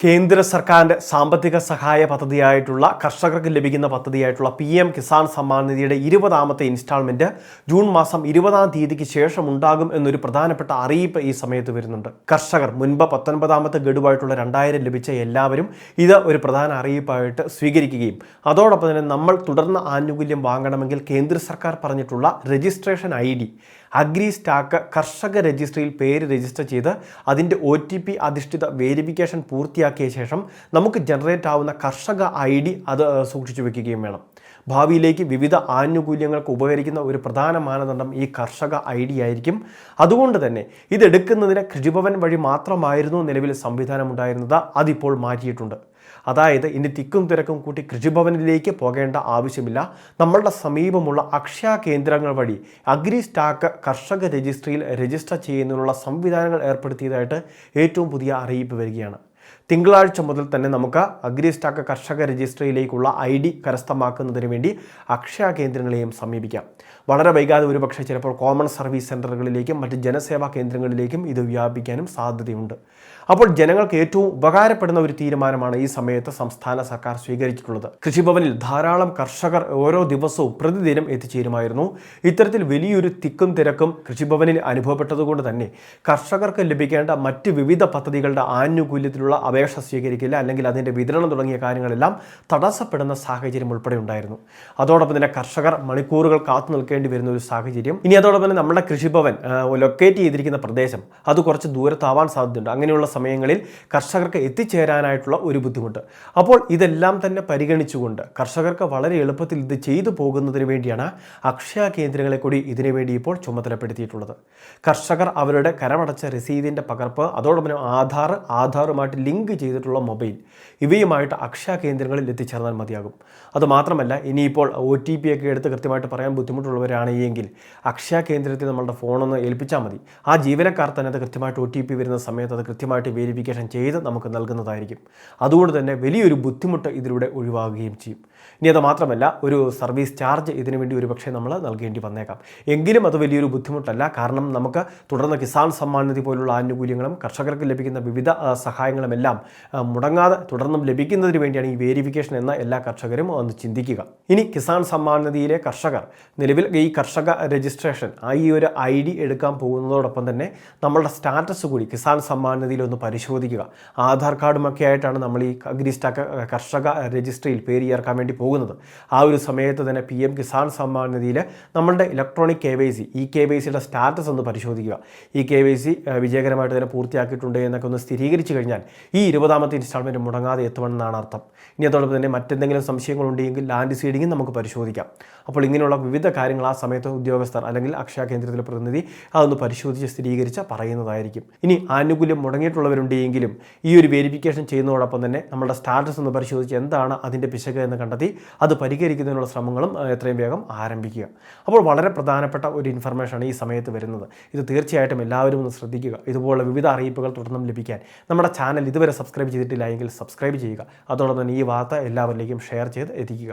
കേന്ദ്ര സർക്കാരിന്റെ സാമ്പത്തിക സഹായ പദ്ധതിയായിട്ടുള്ള കർഷകർക്ക് ലഭിക്കുന്ന പദ്ധതിയായിട്ടുള്ള പി എം കിസാൻ സമ്മാൻ നിധിയുടെ ഇരുപതാമത്തെ ഇൻസ്റ്റാൾമെന്റ് ജൂൺ മാസം ഇരുപതാം തീയതിക്ക് ശേഷം ഉണ്ടാകും എന്നൊരു പ്രധാനപ്പെട്ട അറിയിപ്പ് ഈ സമയത്ത് വരുന്നുണ്ട്. കർഷകർ മുൻപ് പത്തൊൻപതാമത്തെ ഗഡുവായിട്ടുള്ള രണ്ടായിരം ലഭിച്ച എല്ലാവരും ഇത് ഒരു പ്രധാന അറിയിപ്പായിട്ട് സ്വീകരിക്കുകയും അതോടൊപ്പം തന്നെ നമ്മൾ തുടർന്ന് ആനുകൂല്യം വാങ്ങണമെങ്കിൽ കേന്ദ്ര സർക്കാർ പറഞ്ഞിട്ടുള്ള registration I D agri stack കർഷക രജിസ്ട്രിയിൽ പേര് രജിസ്റ്റർ ചെയ്ത് അതിന്റെ ഒ ടി പി അധിഷ്ഠിത വേരിഫിക്കേഷൻ പൂർത്തിയാക്കിയ ശേഷം നമുക്ക് ജനറേറ്റ് ആവുന്ന കർഷക ഐ ഡി അത് സൂക്ഷിച്ചു വെക്കുകയും വേണം. ഭാവിയിലേക്ക് വിവിധ ആനുകൂല്യങ്ങൾക്ക് ഉപകരിക്കുന്ന ഒരു പ്രധാന മാനദണ്ഡം ഈ കർഷക ഐ ഡി ആയിരിക്കും. അതുകൊണ്ട് തന്നെ ഇതെടുക്കുന്നതിന് കൃഷിഭവൻ വഴി മാത്രമായിരുന്നു നിലവിൽ സംവിധാനമുണ്ടായിരുന്നത്. അതിപ്പോൾ മാറ്റിയിട്ടുണ്ട്. അതായത് ഇനി തിക്കും തിരക്കും കൂട്ടി കൃഷിഭവനിലേക്ക് പോകേണ്ട ആവശ്യമില്ല. നമ്മളുടെ സമീപമുള്ള അക്ഷയ കേന്ദ്രങ്ങൾ വഴി അഗ്രി സ്റ്റാക്ക് കർഷക രജിസ്ട്രിയിൽ രജിസ്റ്റർ ചെയ്യുന്നതിനുള്ള സംവിധാനങ്ങൾ ഏർപ്പെടുത്തിയതായിട്ട് ഏറ്റവും പുതിയ അറിയിപ്പ് വരികയാണ്. തിങ്കളാഴ്ച മുതൽ തന്നെ നമുക്ക് അഗ്രി സ്റ്റാക്ക് കർഷക രജിസ്ട്രിയിലേക്കുള്ള ഐ ഡി കരസ്ഥമാക്കുന്നതിന് വേണ്ടി അക്ഷയ കേന്ദ്രങ്ങളെയും സമീപിക്കാം. വളരെ വൈകാതെ ഒരുപക്ഷെ ചിലപ്പോൾ കോമൺ സർവീസ് സെന്ററുകളിലേക്കും മറ്റ് ജനസേവാ കേന്ദ്രങ്ങളിലേക്കും ഇത് വ്യാപിക്കാനും സാധ്യതയുണ്ട്. അപ്പോൾ ജനങ്ങൾക്ക് ഏറ്റവും ഉപകാരപ്പെടുന്ന ഒരു തീരുമാനമാണ് ഈ സമയത്ത് സംസ്ഥാന സർക്കാർ സ്വീകരിച്ചിട്ടുള്ളത്. കൃഷിഭവനിൽ ധാരാളം കർഷകർ ഓരോ ദിവസവും പ്രതിദിനം എത്തിച്ചേരുമായിരുന്നു. ഇത്തരത്തിൽ വലിയൊരു തിക്കും തിരക്കും കൃഷിഭവനിൽ അനുഭവപ്പെട്ടതുകൊണ്ട് തന്നെ കർഷകർക്ക് ലഭിക്കേണ്ട മറ്റ് വിവിധ പദ്ധതികളുടെ ആനുകൂല്യത്തിലുള്ള അപേക്ഷ സ്വീകരിക്കില്ല അല്ലെങ്കിൽ അതിന്റെ വിതരണം തുടങ്ങിയ കാര്യങ്ങളെല്ലാം തടസ്സപ്പെടുന്ന സാഹചര്യം ഉൾപ്പെടെ ഉണ്ടായിരുന്നു. അതോടൊപ്പം തന്നെ കർഷകർ മണിക്കൂറുകൾ കാത്തു നിൽക്കേണ്ടി വരുന്ന ഒരു സാഹചര്യം. ഇനി അതോടൊപ്പം തന്നെ നമ്മുടെ കൃഷിഭവൻ ലൊക്കേറ്റ് ചെയ്തിരിക്കുന്ന പ്രദേശം അത് കുറച്ച് ദൂരത്താവാൻ സാധ്യതയുണ്ട്. അങ്ങനെയുള്ള സമയങ്ങളിൽ കർഷകർക്ക് എത്തിച്ചേരാനായിട്ടുള്ള ഒരു ബുദ്ധിമുട്ട്. അപ്പോൾ ഇതെല്ലാം തന്നെ പരിഗണിച്ചുകൊണ്ട് കർഷകർക്ക് വളരെ എളുപ്പത്തിൽ ഇത് ചെയ്തു പോകുന്നതിന് വേണ്ടിയാണ് അക്ഷയ കേന്ദ്രങ്ങളെ കൂടി ഇതിനു വേണ്ടി ഇപ്പോൾ ചുമതലപ്പെടുത്തിയിട്ടുള്ളത്. കർഷകർ അവരുടെ കരമടച്ച രസീതിന്റെ പകർപ്പ് അതോടൊപ്പം ആധാർ ആധാറുമായിട്ട് ലിങ്ക് ചെയ്തിട്ടുള്ള മൊബൈൽ. ഇവയുമായിട്ട് അക്ഷയ കേന്ദ്രങ്ങളിൽ എത്തിച്ചേർന്നാൽ മതിയാകും. അതുമാത്രമല്ല ഇനിയിപ്പോൾ ഒ ടി പി ഒക്കെ എടുത്ത് കൃത്യമായിട്ട് പറയാൻ ബുദ്ധിമുട്ടുള്ളവരാണ് എങ്കിൽ അക്ഷയ കേന്ദ്രത്തിൽ നമ്മളുടെ ഫോണൊന്ന് ഏൽപ്പിച്ചാൽ മതി. ആ ജീവനക്കാർ തന്നെ അത് കൃത്യമായിട്ട് ഒ ടി പി വരുന്ന സമയത്ത് അത് കൃത്യമായിട്ട് വെരിഫിക്കേഷൻ ചെയ്ത് നമുക്ക് നൽകുന്നതായിരിക്കും. അതുകൊണ്ട് തന്നെ വലിയൊരു ബുദ്ധിമുട്ട് ഇതിലൂടെ ഒഴിവാകുകയും ചെയ്യും. ഇനി അത് മാത്രമല്ല ഒരു സർവീസ് ചാർജ് ഇതിനു വേണ്ടി ഒരു പക്ഷേ നമ്മൾ നൽകേണ്ടി വന്നേക്കാം. എങ്കിലും അത് വലിയൊരു ബുദ്ധിമുട്ടല്ല. കാരണം നമുക്ക് തുടർന്ന് കിസാൻ സമ്മാൻ നിധി പോലുള്ള ആനുകൂല്യങ്ങളും കർഷകർക്ക് ലഭിക്കുന്ന വിവിധ സഹായങ്ങളും സഹായങ്ങളുമെല്ലാം ആ, മുടങ്ങാതെ തുടർന്നും ലഭിക്കുന്നതിന് വേണ്ടിയാണ് ഈ വേരിഫിക്കേഷൻ എന്ന എല്ലാ കർഷകരും ഒന്ന് ചിന്തിക്കുക. ഇനി കിസാൻ സമ്മാൻ നിധിയിലെ കർഷകർ നിലവിൽ ഈ കർഷക രജിസ്ട്രേഷൻ ആ ഈ ഒരു ഐ ഡി എടുക്കാൻ പോകുന്നതോടൊപ്പം തന്നെ നമ്മളുടെ സ്റ്റാറ്റസ് കൂടി കിസാൻ സമ്മാൻ നിധിയിൽ ഒന്ന് പരിശോധിക്കുക. ആധാർ കാർഡുമൊക്കെ ആയിട്ടാണ് നമ്മൾ ഈ അഗ്രി സ്റ്റാക്ക് കർഷക രജിസ്ട്രിയിൽ പേര് ചേർക്കാൻ വേണ്ടി പോകുന്നത്. ആ ഒരു സമയത്ത് തന്നെ പി എം കിസാൻ സമ്മാൻ നിധിയിൽ നമ്മളുടെ ഇലക്ട്രോണിക് കെ വൈ സി ഈ കെ വൈ സിയുടെ സ്റ്റാറ്റസ് ഒന്ന് പരിശോധിക്കുക. ഈ കെ വൈ സി വിജയകരമായിട്ട് തന്നെ പൂർത്തിയാക്കിയിട്ടുണ്ട് എന്നൊക്കെ ഒന്ന് സ്ഥിരീകരിച്ചു കഴിഞ്ഞാൽ ഈ ഇരുപതാമത്തെ ഇൻസ്റ്റാൾമെന്റ് മുടങ്ങാതെ എത്തുമെന്നാണ് അർത്ഥം. ഇനി അതോടൊപ്പം തന്നെ മറ്റെന്തെങ്കിലും സംശയങ്ങളുണ്ടെങ്കിൽ ലാൻഡ് സീഡിങ്ങും നമുക്ക് പരിശോധിക്കാം. അപ്പോൾ ഇങ്ങനെയുള്ള വിവിധ കാര്യങ്ങൾ ആ സമയത്ത് ഉദ്യോഗസ്ഥർ അല്ലെങ്കിൽ അക്ഷയ കേന്ദ്രത്തിലെ പ്രതിനിധി അതൊന്ന് പരിശോധിച്ച് സ്ഥിരീകരിച്ച് പറയുന്നതായിരിക്കും. ഇനി ആനുകൂല്യം മുടങ്ങിയിട്ടുള്ളവരുണ്ടെങ്കിലും ഈ ഒരു വെരിഫിക്കേഷൻ ചെയ്യുന്നതോടൊപ്പം തന്നെ നമ്മുടെ സ്റ്റാറ്റസ് ഒന്ന് പരിശോധിച്ച് എന്താണ് അതിന്റെ പിശക് എന്ന് കണ്ടെത്തി അത് പരിഹരിക്കുന്നതിനുള്ള ശ്രമങ്ങളും എത്രയും വേഗം ആരംഭിക്കുക. അപ്പോൾ വളരെ പ്രധാനപ്പെട്ട ഒരു ഇൻഫർമേഷനാണ് ഈ സമയത്ത് വരുന്നത്. ഇത് തീർച്ചയായിട്ടും എല്ലാവരും ഒന്ന് ശ്രദ്ധിക്കുക. ഇതുപോലുള്ള വിവിധ അറിയിപ്പുകൾ തുടർന്നും ലഭിക്കാൻ നമ്മുടെ ചാനൽ ഇതുവരെ സബ്സ്ക്രൈബ് ചെയ്തിട്ടില്ല എങ്കിൽ സബ്സ്ക്രൈബ് ചെയ്യുക. അതോടൊപ്പം തന്നെ ഈ വാർത്ത എല്ലാവരിലേക്കും ഷെയർ ചെയ്ത് എത്തിക്കുക.